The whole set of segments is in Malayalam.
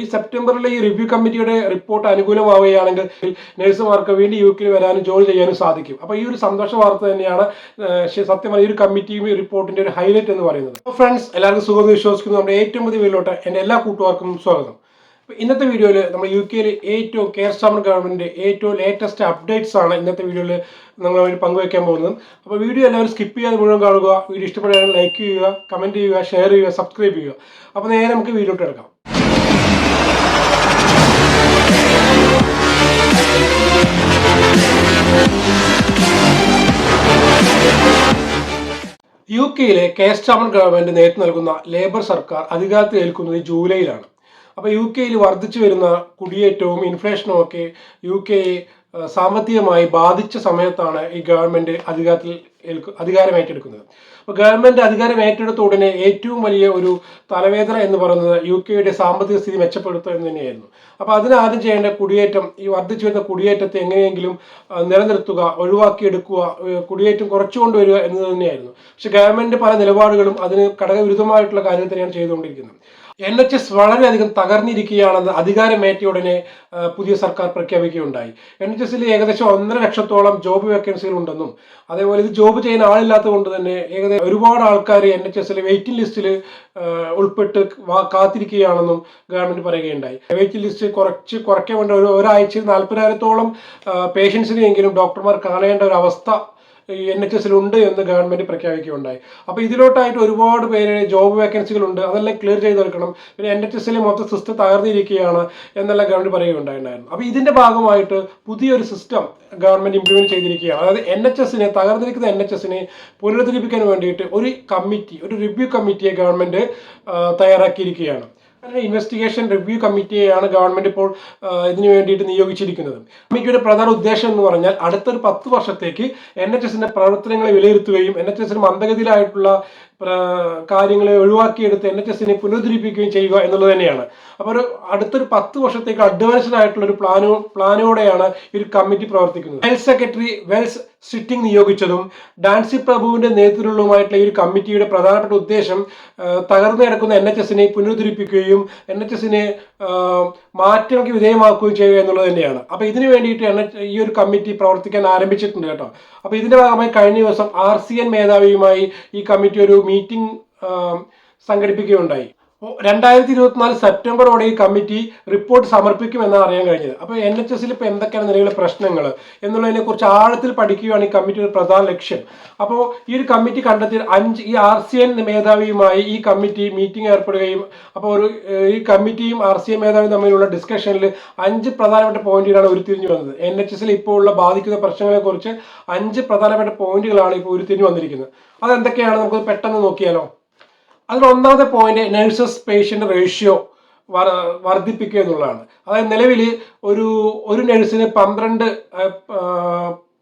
ഈ സെപ്റ്റംബറിലെ ഈ റിവ്യൂ കമ്മിറ്റിയുടെ റിപ്പോർട്ട് അനുകൂലമാവുകയാണെങ്കിൽ നഴ്സുമാർക്ക് വേണ്ടി യു കെയിൽ വരാനും ജോലി ചെയ്യാനും സാധിക്കും. അപ്പോൾ ഈ ഒരു സന്തോഷ വാർത്ത തന്നെയാണ് സത്യം ഈ ഒരു കമ്മിറ്റിയും റിപ്പോർട്ടിന്റെ ഒരു ഹൈലൈറ്റ് എന്ന് പറയുന്നത്. അപ്പോൾ ഫ്രണ്ട്സ് എല്ലാവർക്കും സുഖം വിശ്വസിക്കുന്നു നമ്മുടെ ഏറ്റവും പുതിയ വീട്ടിലോട്ട് എന്റെ എല്ലാ കൂട്ടുകാർക്കും സ്വാഗതം. ഇന്നത്തെ വീഡിയോയിൽ നമ്മൾ യു കെയിൽ ഏറ്റവും കെയർ സ്റ്റാമർ ഗവൺമെന്റ് ഏറ്റവും ലേറ്റസ്റ്റ് അപ്ഡേറ്റ്സ് ആണ് ഇന്നത്തെ വീഡിയോയിൽ നമ്മൾ അവർ പങ്കുവയ്ക്കാൻ പോകുന്നത്. അപ്പോൾ വീഡിയോ എല്ലാവരും സ്കിപ്പ് ചെയ്യാതെ മുഴുവൻ കാണുക. വീഡിയോ ഇഷ്ടപ്പെടുകയാണെങ്കിൽ ലൈക്ക് ചെയ്യുക കമന്റ് ചെയ്യുക ഷെയർ ചെയ്യുക സബ്സ്ക്രൈബ് ചെയ്യുക. അപ്പോൾ നേരെ നമുക്ക് വീഡിയോട്ട് എടുക്കാം യു കെയിലെ കെയർ സ്റ്റാമർ ഗവൺമെന്റ് നേരിട്ട് നൽകുന്ന ലേബർ സർക്കാർ അധികാരത്തിൽ ഏൽക്കുന്നത് ജൂലൈയിലാണ്. അപ്പോൾ യു കെയിൽ വർദ്ധിച്ചു വരുന്ന കുടിയേറ്റവും ഇൻഫ്ലേഷനും ഒക്കെ യു കെയെ സാമ്പത്തികമായി ബാധിച്ച സമയത്താണ് ഈ ഗവൺമെന്റ് അധികാരത്തിൽ അധികാരം ഏറ്റെടുക്കുന്നത്. അപ്പോൾ ഗവൺമെന്റ് അധികാരം ഏറ്റെടുത്ത ഉടനെ ഏറ്റവും വലിയ ഒരു തലവേദന എന്ന് പറയുന്നത് യു കെയുടെ സാമ്പത്തിക സ്ഥിതി മെച്ചപ്പെടുത്തുക എന്ന് തന്നെയായിരുന്നു. അപ്പോൾ അതിനാദ്യം ചെയ്യേണ്ട കുടിയേറ്റം ഈ വർദ്ധിച്ചു വരുന്ന കുടിയേറ്റത്തെ എങ്ങനെയെങ്കിലും നിലനിർത്തുക ഒഴിവാക്കിയെടുക്കുക കുടിയേറ്റം കുറച്ചു കൊണ്ടുവരിക എന്നത് തന്നെയായിരുന്നു. പക്ഷെ ഗവൺമെന്റ് പല നിലപാടുകളും അതിന് ഘടകവിരുദ്ധമായിട്ടുള്ള കാര്യം തന്നെയാണ് ചെയ്തുകൊണ്ടിരിക്കുന്നത്. എൻ എച്ച് എസ് വളരെയധികം തകർന്നിരിക്കുകയാണെന്ന് അധികാരമേറ്റ ഉടനെ പുതിയ സർക്കാർ പ്രഖ്യാപിക്കുകയുണ്ടായി. എൻ എച്ച് എസിൽ ഏകദേശം ഒന്നര ലക്ഷത്തോളം ജോബ് വേക്കൻസികൾ ഉണ്ടെന്നും അതേപോലെ ഇത് ജോബ് ചെയ്യുന്ന ആളില്ലാത്തത് കൊണ്ട് തന്നെ ഏകദേശം ഒരുപാട് ആൾക്കാർ എൻ എച്ച് എസിലെ വെയിറ്റിംഗ് ലിസ്റ്റിൽ ഉൾപ്പെട്ട് കാത്തിരിക്കുകയാണെന്നും ഗവൺമെന്റ് പറയുകയുണ്ടായി. വെയിറ്റിംഗ് ലിസ്റ്റ് കുറച്ച് കുറയ്ക്കാൻ വേണ്ടി ഒരു ഒരാഴ്ചയിൽ നാൽപ്പതിനായിരത്തോളം പേഷ്യൻസിനെയെങ്കിലും ഡോക്ടർമാർ കാണേണ്ട ഒരു അവസ്ഥ എൻ എച്ച് എസിൽ ഉണ്ട് എന്ന് ഗവൺമെന്റ് പ്രഖ്യാപിക്കുകയുണ്ടായി. അപ്പോൾ ഇതിലോട്ടായിട്ട് ഒരുപാട് പേര് ജോബ് വേക്കൻസികളുണ്ട്. അതെല്ലാം ക്ലിയർ ചെയ്തെടുക്കണം പിന്നെ എൻ എച്ച് എസിലെ മൊത്തം സിസ്റ്റം തകർന്നിരിക്കുകയാണ് എന്നെല്ലാം ഗവൺമെന്റ് പറയുകയുണ്ടായിരുന്നു അപ്പോൾ ഇതിന്റെ ഭാഗമായിട്ട് പുതിയൊരു സിസ്റ്റം ഗവൺമെന്റ് ഇംപ്ലിമെന്റ് ചെയ്തിരിക്കുകയാണ്. അതായത് എൻ എച്ച് എസിനെ തകർന്നിരിക്കുന്ന എൻ എച്ച് എസിനെ പുനരുദ്ധരിപ്പിക്കാൻ വേണ്ടിയിട്ട് ഒരു കമ്മിറ്റി ഒരു റിവ്യൂ കമ്മിറ്റിയെ ഗവൺമെന്റ് തയ്യാറാക്കിയിരിക്കുകയാണ്. അങ്ങനെ ഇൻവെസ്റ്റിഗേഷൻ റിവ്യൂ കമ്മിറ്റിയെയാണ് ഗവൺമെന്റ് ഇപ്പോൾ ഇതിനു വേണ്ടിയിട്ട് നിയോഗിച്ചിരിക്കുന്നത്. കമ്മിറ്റിയുടെ പ്രധാന ഉദ്ദേശം എന്ന് പറഞ്ഞാൽ അടുത്തൊരു പത്ത് വർഷത്തേക്ക് എൻ എച്ച് എസിന്റെ പ്രവർത്തനങ്ങളെ വിലയിരുത്തുകയും എൻ എച്ച് എസിന് മന്ദഗതിയിലായിട്ടുള്ള കാര്യങ്ങളെ ഒഴിവാക്കിയെടുത്ത് എൻ എച്ച് എസിനെ പുനരുദ്ധരിപ്പിക്കുകയും ചെയ്യുക എന്നുള്ളത് തന്നെയാണ്. അപ്പോൾ ഒരു അടുത്തൊരു പത്ത് വർഷത്തേക്ക് അഡ്വാൻസ്ഡ് ആയിട്ടുള്ള ഒരു പ്ലാനോ പ്ലാനോടെയാണ് ഈ ഒരു കമ്മിറ്റി പ്രവർത്തിക്കുന്നത്. ഹെൽത്ത് സെക്രട്ടറി വെൽസ് സിറ്റിംഗ് നിയോഗിച്ചതും ഡാൻസി പ്രഭുവിന്റെ നേതൃത്വമായിട്ടുള്ള ഈ ഒരു കമ്മിറ്റിയുടെ പ്രധാനപ്പെട്ട ഉദ്ദേശം തകർന്നു കിടക്കുന്ന എൻ എച്ച് എസിനെ പുനരുദ്ധരിപ്പിക്കുകയും എൻ എച്ച് എസിനെ മാറ്റങ്ങൾക്ക് വിധേയമാക്കുകയും ചെയ്യുക എന്നുള്ളത് തന്നെയാണ്. അപ്പോൾ ഇതിനു വേണ്ടിയിട്ട് എൻ എച്ച് ഈ ഒരു കമ്മിറ്റി പ്രവർത്തിക്കാൻ ആരംഭിച്ചിട്ടുണ്ട് കേട്ടോ. അപ്പോൾ ഇതിന്റെ ഭാഗമായി കഴിഞ്ഞ ദിവസം ആർ സി എൻ മേധാവിയുമായി ഈ കമ്മിറ്റി ഒരു മീറ്റിംഗ് സംഘടിപ്പിക്കുകയുണ്ടായി. രണ്ടായിരത്തി ഇരുപത്തിനാല് സെപ്റ്റംബറോടെ ഈ കമ്മിറ്റി റിപ്പോർട്ട് സമർപ്പിക്കുമെന്നാണ് അറിയാൻ കഴിഞ്ഞത്. അപ്പോൾ എൻ എച്ച് എസിൽ ഇപ്പോൾ എന്തൊക്കെയാണ് നിലവിലെ പ്രശ്നങ്ങൾ എന്നുള്ളതിനെ കുറിച്ച് ആഴത്തിൽ പഠിക്കുകയാണ് ഈ കമ്മിറ്റിയുടെ പ്രധാന ലക്ഷ്യം. അപ്പോൾ ഈ ഒരു കമ്മിറ്റി കണ്ടെത്തിയ അഞ്ച് ഈ ആർ സി എൻ മേധാവിയുമായി ഈ കമ്മിറ്റി മീറ്റിംഗ് ഏർപ്പെടുകയും അപ്പോൾ ഒരു ഈ കമ്മിറ്റിയും ആർ സി എൻ മേധാവിയും തമ്മിലുള്ള ഡിസ്കഷനിൽ അഞ്ച് പ്രധാനപ്പെട്ട പോയിന്റുകളാണ് ഉരുത്തിരിഞ്ഞു വന്നത്. എൻ എച്ച് എസിൽ ഇപ്പോൾ ഉള്ള ബാധിക്കുന്ന പ്രശ്നങ്ങളെക്കുറിച്ച് അഞ്ച് പ്രധാനപ്പെട്ട പോയിന്റുകളാണ് ഇപ്പോൾ ഉരുത്തിരിഞ്ഞു വന്നിരിക്കുന്നത്. അതെന്തൊക്കെയാണ്? നമുക്ക് പെട്ടെന്ന് നോക്കിയാലോ? അതിൽ ഒന്നാമത്തെ പോയിന്റ് നഴ്സസ് പേഷ്യന്റ് റേഷ്യോ വർദ്ധിപ്പിക്കുക എന്നുള്ളതാണ്. അതായത് നിലവിൽ ഒരു ഒരു നഴ്സിന് പന്ത്രണ്ട്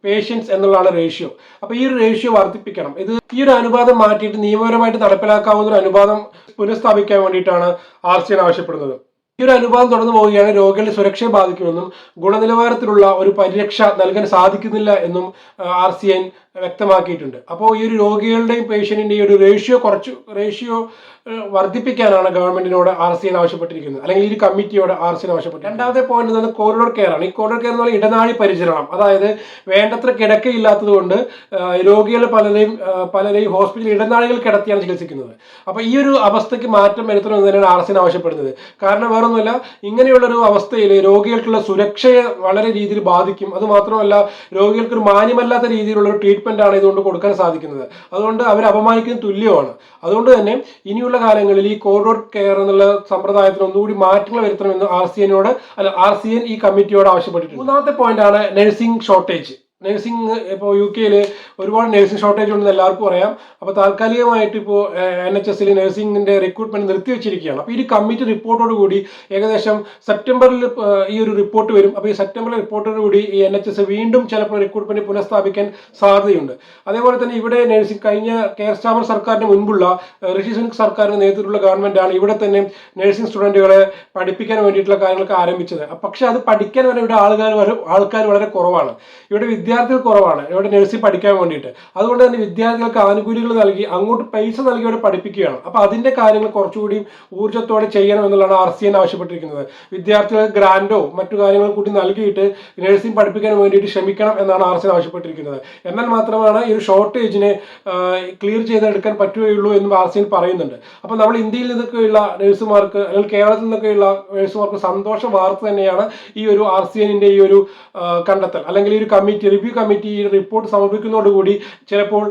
പേഷ്യൻസ് എന്നുള്ളതാണ് റേഷ്യോ അപ്പോൾ ഈ ഒരു റേഷ്യോ വർദ്ധിപ്പിക്കണം. ഇത് ഈ ഒരു അനുപാതം മാറ്റിയിട്ട് നിയമപരമായിട്ട് നടപ്പിലാക്കാവുന്ന ഒരു അനുപാതം പുനഃസ്ഥാപിക്കാൻ വേണ്ടിയിട്ടാണ് ആർ സി ആവശ്യപ്പെടുന്നത്. ഈ ഒരു അനുപാതം തുടർന്നു പോവുകയാണ് രോഗികളുടെ സുരക്ഷയെ ബാധിക്കുമെന്നും ഗുണനിലവാരത്തിലുള്ള ഒരു പരിരക്ഷ നൽകാൻ സാധിക്കുന്നില്ല എന്നും ആർ സി എൻ വ്യക്തമാക്കിയിട്ടുണ്ട്. അപ്പോൾ ഈ ഒരു രോഗികളുടെയും പേഷ്യന്റിന്റെയും ഒരു റേഷ്യോ കുറച്ച് റേഷ്യോ വർദ്ധിപ്പിക്കാനാണ് ഗവൺമെന്റിനോട് ആർ സി ആവശ്യപ്പെട്ടിരിക്കുന്നത്. അല്ലെങ്കിൽ ഈ ഒരു കമ്മിറ്റിയോട് ആർ സി ആവശ്യപ്പെട്ടു രണ്ടാമത്തെ പോയിന്റ് പറഞ്ഞാൽ കോറിഡോർ കെയർ ആണ്. ഈ കോറിഡോർ കെയർ എന്ന് പറഞ്ഞാൽ ഇടനാഴി പരിചരണം. അതായത് വേണ്ടത്ര കിടക്കയില്ലാത്തത് കൊണ്ട് രോഗികൾ പലരെയും പലരെയും ഹോസ്പിറ്റലിൽ ഇടനാഴികൾ കിടത്തിയാണ് ചികിത്സിക്കുന്നത്. അപ്പോൾ ഈ ഒരു അവസ്ഥയ്ക്ക് മാറ്റം വരുത്തണമെന്ന് തന്നെയാണ് ആർ സി ആവശ്യപ്പെടുന്നത്. കാരണം വേറൊന്നുമല്ല ഇങ്ങനെയുള്ളൊരു അവസ്ഥയിൽ രോഗികൾക്കുള്ള സുരക്ഷയെ വളരെ രീതിയിൽ ബാധിക്കും. അത് മാത്രമല്ല രോഗികൾക്ക് ഒരു മാന്യമല്ലാത്ത രീതിയിലുള്ള ഒരു ട്രീറ്റ്മെന്റ് ആണ് ഇതുകൊണ്ട് കൊടുക്കാൻ സാധിക്കുന്നത്. അതുകൊണ്ട് അവർ അപമാനിക്കുന്ന തുല്യമാണ്. അതുകൊണ്ട് തന്നെ ഇനിയുള്ള കാലങ്ങളിൽ ഈ കോറിഡോർ കെയർ എന്നുള്ള സമ്പ്രദായത്തിന് ഒന്നുകൂടി മാറ്റങ്ങൾ വരുത്തണമെന്ന് ആർ സി എനോട് അല്ല ആർ സി എൻ ഈ കമ്മിറ്റിയോട് ആവശ്യപ്പെട്ടിട്ടുണ്ട്. മൂന്നാമത്തെ പോയിന്റ് ആണ് നഴ്സിംഗ് ഷോർട്ടേജ് നഴ്സിംഗ് ഇപ്പോൾ യു കെയിൽ ഒരുപാട് നഴ്സിംഗ് ഷോർട്ടേജ് ഉണ്ടെന്ന് എല്ലാവർക്കും അറിയാം. അപ്പോൾ താൽക്കാലികമായിട്ട് ഇപ്പോൾ എൻ എച്ച് എസിൽ നഴ്സിംഗിന്റെ റിക്രൂട്ട്മെന്റ് നിർത്തിവെച്ചിരിക്കുകയാണ്. അപ്പോൾ ഈ കമ്മിറ്റി റിപ്പോർട്ടോട് കൂടി ഏകദേശം സെപ്റ്റംബറിൽ ഈ ഒരു റിപ്പോർട്ട് വരും. അപ്പോൾ ഈ സെപ്റ്റംബറിലെ റിപ്പോർട്ടോട് കൂടി ഈ എൻ എച്ച് എസ് വീണ്ടും ചിലപ്പോൾ റിക്രൂട്ട്മെന്റ് പുനഃസ്ഥാപിക്കാൻ സാധ്യതയുണ്ട്. അതേപോലെ തന്നെ ഇവിടെ നഴ്സിംഗ് കഴിഞ്ഞ കെയർ സ്റ്റാമർ സർക്കാരിന് മുൻപുള്ള ഋഷി സുനിക് സർക്കാരിന്റെ നേതൃത്വത്തിലുള്ള ഗവൺമെന്റാണ് ഇവിടെ തന്നെ നഴ്സിംഗ് സ്റ്റുഡന്റുകളെ പഠിപ്പിക്കാൻ വേണ്ടിയിട്ടുള്ള കാര്യങ്ങളൊക്കെ ആരംഭിച്ചത്. പക്ഷേ അത് പഠിക്കാൻ വരെ ഇവിടെ ആൾക്കാർ ആൾക്കാർ വളരെ കുറവാണ്. ഇവിടെ വിദ്യാർത്ഥികൾ കുറവാണ്. ഇവിടെ നഴ്സിംഗ് പഠിക്കാൻ വേണ്ടിയിട്ട്. അതുകൊണ്ട് തന്നെ വിദ്യാർത്ഥികൾക്ക് ആനുകൂല്യങ്ങൾ നൽകി അങ്ങോട്ട് പൈസ നൽകി ഇവിടെ പഠിപ്പിക്കുകയാണ്. അപ്പോൾ അതിന്റെ കാര്യങ്ങൾ കുറച്ചുകൂടി ഊർജത്തോടെ ചെയ്യണം എന്നുള്ളതാണ് ആർ സി എൻ ആവശ്യപ്പെട്ടിരിക്കുന്നത്. വിദ്യാർത്ഥികൾക്ക് ഗ്രാൻഡോ മറ്റു കാര്യങ്ങളും കൂടി നൽകിയിട്ട് നഴ്സിംഗ് പഠിപ്പിക്കാൻ വേണ്ടിയിട്ട് ശ്രമിക്കണം എന്നാണ് ആർ സി എൻ ആവശ്യപ്പെട്ടിരിക്കുന്നത്. എന്നാൽ മാത്രമാണ് ഈ ഒരു ഷോർട്ടേജിനെ ക്ലിയർ ചെയ്തെടുക്കാൻ പറ്റുകയുള്ളൂ എന്നും ആർ സി എൻ പറയുന്നുണ്ട്. അപ്പോൾ നമ്മൾ ഇന്ത്യയിൽ നിന്നൊക്കെയുള്ള നഴ്സുമാർക്ക് അല്ലെങ്കിൽ കേരളത്തിൽ നിന്നൊക്കെയുള്ള നഴ്സുമാർക്ക് സന്തോഷ വാർത്ത തന്നെയാണ് ഈ ഒരു ആർ സി എന്നിന്റെ ഈ ഒരു കണ്ടെത്തൽ. അല്ലെങ്കിൽ ഈ ഒരു കമ്മിറ്റി റിവ്യൂ കമ്മിറ്റി ഈ റിപ്പോർട്ട് സമർപ്പിക്കുന്നതോടുകൂടി ചിലപ്പോൾ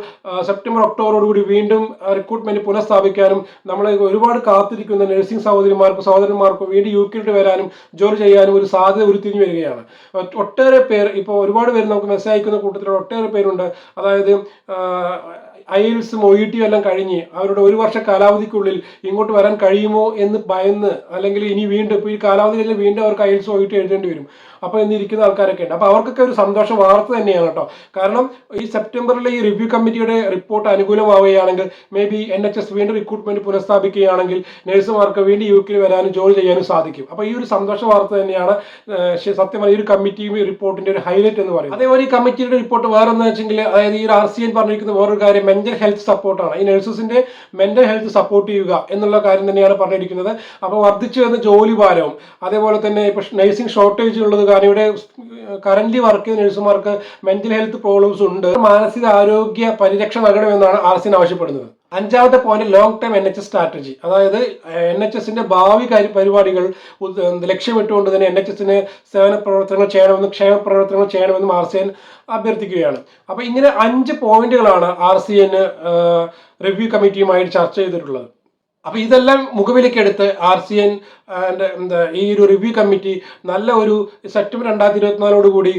സെപ്റ്റംബർ ഒക്ടോബറോട് കൂടി വീണ്ടും റിക്രൂട്ട്മെന്റ് പുനഃസ്ഥാപിക്കാനും നമ്മൾ ഒരുപാട് കാത്തിരിക്കുന്ന നഴ്സിംഗ് സഹോദരിമാർക്കും സഹോദരന്മാർക്കും വീണ്ടും യു കെയിലോട്ട് വരാനും ജോലി ചെയ്യാനും ഒരു സാധ്യത ഉരുത്തിരിഞ്ഞു വരികയാണ്. ഒട്ടേറെ പേർ ഇപ്പോൾ ഒരുപാട് പേര് നമുക്ക് മെസ്സേജ് അയക്കുന്ന കൂട്ടത്തിൽ ഒട്ടേറെ പേരുണ്ട്. അതായത് ഐ എൽസും ഒ ഇ ടി എല്ലാം കഴിഞ്ഞ് അവരുടെ ഒരു വർഷ കാലാവധിക്കുള്ളിൽ ഇങ്ങോട്ട് വരാൻ കഴിയുമോ എന്ന് ഭയന്ന് അല്ലെങ്കിൽ ഇനി വീണ്ടും ഇപ്പോൾ ഈ കാലാവധിയിൽ വീണ്ടും അവർക്ക് IELTS O E T എഴുതേണ്ടി വരും. അപ്പോൾ ഇന്നിരിക്കുന്ന ആൾക്കാരൊക്കെ ഉണ്ട്. അപ്പോൾ അവർക്കൊക്കെ ഒരു സന്തോഷ വാർത്ത തന്നെയാണ് കേട്ടോ. കാരണം ഈ സെപ്റ്റംബറിലെ ഈ റിവ്യൂ കമ്മിറ്റിയുടെ റിപ്പോർട്ട് അനുകൂലമാവുകയാണെങ്കിൽ maybe N H S വീണ്ടും റിക്രൂട്ട്മെന്റ് പുനഃസ്ഥാപിക്കുകയാണെങ്കിൽ നഴ്സുമാർക്ക് വീണ്ടും യു കെയിൽ വരാനും ജോലി ചെയ്യാനും സാധിക്കും. അപ്പോൾ ഈ ഒരു സന്തോഷ വാർത്ത തന്നെയാണ് സത്യമായി ഈ ഒരു കമ്മിറ്റിയും റിപ്പോർട്ടിന്റെ ഒരു ഹൈലൈറ്റ് എന്ന് പറയുന്നത്. അതേപോലെ ഈ കമ്മിറ്റിയുടെ റിപ്പോർട്ട് വേറെ എന്ന് വെച്ചെങ്കിൽ അതായത് ഈ ഒരു ആർ സി എൻ പറഞ്ഞിരിക്കുന്ന വേറൊരു കാര്യം മെന്റൽ ഹെൽത്ത് സപ്പോർട്ടാണ് ഈ നഴ്സസിന്റെ മെന്റൽ ഹെൽത്ത് സപ്പോർട്ട് ചെയ്യുക എന്നുള്ള കാര്യം തന്നെയാണ് പറഞ്ഞിരിക്കുന്നത്. അപ്പോൾ വർദ്ധിച്ചു വരുന്ന ജോലി ഭാരവും അതേപോലെ തന്നെ ഇപ്പോൾ നഴ്സിംഗ് ഷോർട്ടേജ് ഉള്ളത് കാരണം ഇവിടെ കറന്റ് വർക്ക് ചെയ്യുന്ന നഴ്സുമാർക്ക് മെന്റൽ ഹെൽത്ത് പ്രോബ്ലംസ് ഉണ്ട്. മാനസിക ആരോഗ്യ പരിരക്ഷ നൽകണമെന്നാണ് ആർ ആവശ്യപ്പെടുന്നത്. അഞ്ചാമത്തെ point long term N H S strategy അതായത് എൻ എച്ച് എസിന്റെ ഭാവി കാര്യ പരിപാടികൾ ലക്ഷ്യമിട്ടുകൊണ്ട് തന്നെ എൻ എച്ച് എസിന് സേവന പ്രവർത്തനങ്ങൾ ചെയ്യണമെന്നും ക്ഷേമ പ്രവർത്തനങ്ങൾ ചെയ്യണമെന്നും ആർ സി എൻ അഭ്യർത്ഥിക്കുകയാണ്. അപ്പൊ ഇങ്ങനെ അഞ്ച് പോയിന്റുകളാണ് ആർ സി എൻ റിവ്യൂ കമ്മിറ്റിയുമായി ചർച്ച ചെയ്തിട്ടുള്ളത്. അപ്പൊ ഇതെല്ലാം മുഖവിലേക്കെടുത്ത് ആർ സി എൻ ഈ ഒരു റിവ്യൂ കമ്മിറ്റി നല്ല ഒരു സെപ്റ്റംബർ രണ്ടായിരത്തി ഇരുപത്തിനാലോട് കൂടി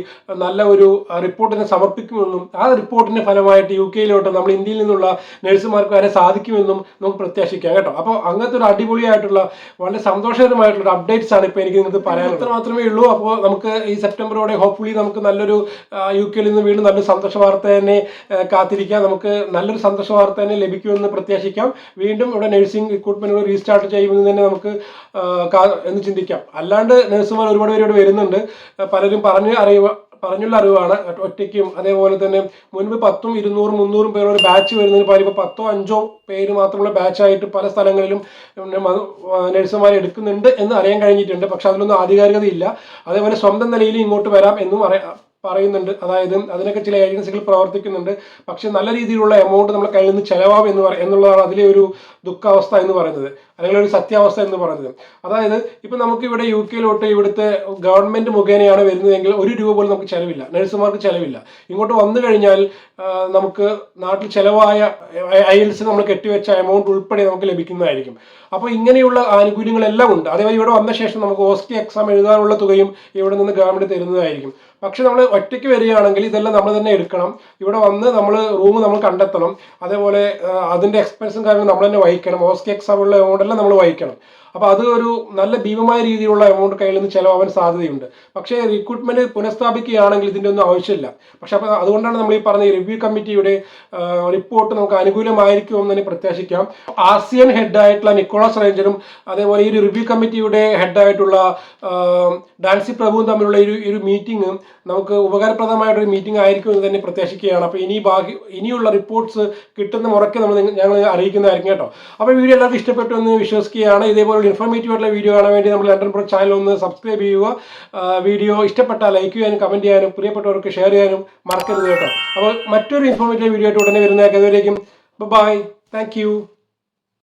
നല്ല ഒരു റിപ്പോർട്ടിനെ സമർപ്പിക്കുമെന്നും ആ റിപ്പോർട്ടിന്റെ ഫലമായിട്ട് യു കെയിലോട്ട് നമ്മൾ ഇന്ത്യയിൽ നിന്നുള്ള നഴ്സുമാർക്ക് വരെ സാധിക്കുമെന്നും നമുക്ക് പ്രത്യാശിക്കാം കേട്ടോ. അപ്പോൾ അങ്ങനത്തെ ഒരു അടിപൊളിയായിട്ടുള്ള വളരെ സന്തോഷകരമായിട്ടുള്ള ഒരു അപ്ഡേറ്റ്സ് ആണ് ഇപ്പോൾ എനിക്ക് നിങ്ങൾക്ക് പറയാൻ അത്ര മാത്രമേ ഉള്ളൂ. അപ്പോൾ നമുക്ക് ഈ സെപ്റ്റംബറോടെ ഹോപ്പ്ഫുള്ളി നമുക്ക് നല്ലൊരു യു കെയിൽ നിന്ന് വീണ്ടും നല്ലൊരു സന്തോഷ വാർത്ത തന്നെ കാത്തിരിക്കാം. നമുക്ക് നല്ലൊരു സന്തോഷ വാർത്ത തന്നെ ലഭിക്കുമെന്ന് പ്രത്യാശിക്കാം. വീണ്ടും ഇവിടെ നഴ്സിംഗ് റിക്രൂട്ട്മെന്റുകൾ റീസ്റ്റാർട്ട് ചെയ്യുമെന്ന് തന്നെ നമുക്ക് എന്ന് ചിന്തിക്കാം. അല്ലാണ്ട് നഴ്സുമാർ ഒരുപാട് പേര് ഇവിടെ വരുന്നുണ്ട്. പലരും പറഞ്ഞ് അറിയുക പറഞ്ഞുള്ള അറിവാണ്. ഒറ്റയ്ക്കും അതേപോലെ തന്നെ മുൻപ് പത്തും ഇരുന്നൂറും മുന്നൂറും പേരുടെ ബാച്ച് വരുന്നതിന് പകരം ഇപ്പോൾ പത്തോ അഞ്ചോ പേര് മാത്രമുള്ള ബാച്ചായിട്ട് പല സ്ഥലങ്ങളിലും നഴ്സുമാരെ എടുക്കുന്നുണ്ട് എന്ന് അറിയാൻ കഴിഞ്ഞിട്ടുണ്ട്. പക്ഷെ അതിലൊന്നും ആധികാരികതയില്ല അതേപോലെ സ്വന്തം നിലയിൽ ഇങ്ങോട്ട് വരാം എന്നും അറിയാം. പറയുന്നുണ്ട്. അതായത് അതിനൊക്കെ ചില ഏജൻസികൾ പ്രവർത്തിക്കുന്നുണ്ട്. പക്ഷെ നല്ല രീതിയിലുള്ള എമൗണ്ട് നമ്മൾ കയ്യിൽ നിന്ന് ചെലവാകും എന്ന് പറ എന്നുള്ളതാണ് അതിലെ ഒരു ദുഃഖാവസ്ഥ എന്ന് പറയുന്നത്. അല്ലെങ്കിൽ ഒരു സത്യാവസ്ഥ എന്ന് പറയുന്നത്. അതായത് ഇപ്പം നമുക്ക് ഇവിടെ യു കെയിലോട്ട് ഇവിടുത്തെ ഗവൺമെന്റ് മുഖേനയാണ് വരുന്നതെങ്കിൽ ഒരു രൂപ പോലും നമുക്ക് ചെലവില്ല. നഴ്സുമാർക്ക് ചെലവില്ല. ഇങ്ങോട്ട് വന്നു കഴിഞ്ഞാൽ നമുക്ക് നാട്ടിൽ ചെലവായ ഐ എൽസ് നമ്മൾ കെട്ടിവെച്ച എമൗണ്ട് ഉൾപ്പെടെ നമുക്ക് ലഭിക്കുന്നതായിരിക്കും. അപ്പോൾ ഇങ്ങനെയുള്ള ആനുകൂല്യങ്ങളെല്ലാം ഉണ്ട്. അതേപോലെ ഇവിടെ വന്ന ശേഷം നമുക്ക് ഓസ്റ്റി എക്സാം എഴുതാനുള്ള തുകയും ഇവിടെ നിന്ന് ഗവൺമെന്റ് തരുന്നതായിരിക്കും. പക്ഷെ നമ്മൾ ഒറ്റയ്ക്ക് വരികയാണെങ്കിൽ ഇതെല്ലാം നമ്മൾ തന്നെ എടുക്കണം. ഇവിടെ വന്ന് നമ്മൾ റൂം നമ്മൾ കണ്ടെത്തണം. അതേപോലെ അതിന്റെ എക്സ്പെൻസും കാര്യങ്ങളും നമ്മൾ തന്നെ വഹിക്കണം. ഓസ്കി എക്സാമുള്ള എമൗണ്ട് എല്ലാം നമ്മൾ വഹിക്കണം. അപ്പോൾ അത് ഒരു നല്ല ഭീമമായ രീതിയിലുള്ള എമൗണ്ട് കയ്യിൽ നിന്ന് ചിലവാൻ സാധ്യതയുണ്ട്. പക്ഷേ റിക്രൂട്ട്മെന്റ് പുനഃസ്ഥാപിക്കുകയാണെങ്കിൽ ഇതിന്റെ ഒന്നും ആവശ്യമില്ല. പക്ഷെ അപ്പോൾ അതുകൊണ്ടാണ് നമ്മൾ ഈ പറഞ്ഞ റിവ്യൂ കമ്മിറ്റിയുടെ റിപ്പോർട്ട് നമുക്ക് അനുകൂലമായിരിക്കും എന്ന് തന്നെ പ്രത്യാശിക്കാം. ആസിയൻ ഹെഡായിട്ടുള്ള നിക്കോളാസ് റേഞ്ചറും അതേപോലെ ഈ റിവ്യൂ കമ്മിറ്റിയുടെ ഹെഡായിട്ടുള്ള ഡാൻസി പ്രഭുവും തമ്മിലുള്ള ഒരു ഒരു മീറ്റിംഗ് നമുക്ക് ഉപകാരപ്രദമായിട്ടൊരു മീറ്റിംഗ് ആയിരിക്കും എന്ന് തന്നെ പ്രത്യാശിക്കുകയാണ്. അപ്പോൾ ഇനി ബാക്കി ഇനിയുള്ള റിപ്പോർട്ട്സ് കിട്ടുന്ന മുറയ്ക്ക് നമ്മൾ ഞങ്ങൾ അറിയിക്കുന്നതായിരിക്കും കേട്ടോ. അപ്പോൾ വീഡിയോ എല്ലാവർക്കും ഇഷ്ടപ്പെട്ടു എന്ന് വിശ്വസിക്കുകയാണ്. ഇതേപോലെ ഇൻഫോർമേറ്റീവ് ആയിട്ടുള്ള വീഡിയോ കാണാൻ വേണ്ടി നമ്മൾ ലണ്ടൻ പ്രോ ചാനൽ ഒന്ന് സബ്സ്ക്രൈബ് ചെയ്യുക. വീഡിയോ ഇഷ്ടപ്പെട്ടാൽ ലൈക്ക് ചെയ്യാനും കമന്റ് ചെയ്യാനും പ്രിയപ്പെട്ടവർക്ക് ഷെയർ ചെയ്യാനും മറക്കരുത് കേട്ടോ. അപ്പോൾ മറ്റൊരു ഇൻഫോർമേറ്റീവ് വീഡിയോ ആയിട്ട് ഉടനെ വരുന്നതൊക്കെ ബൈ താങ്ക്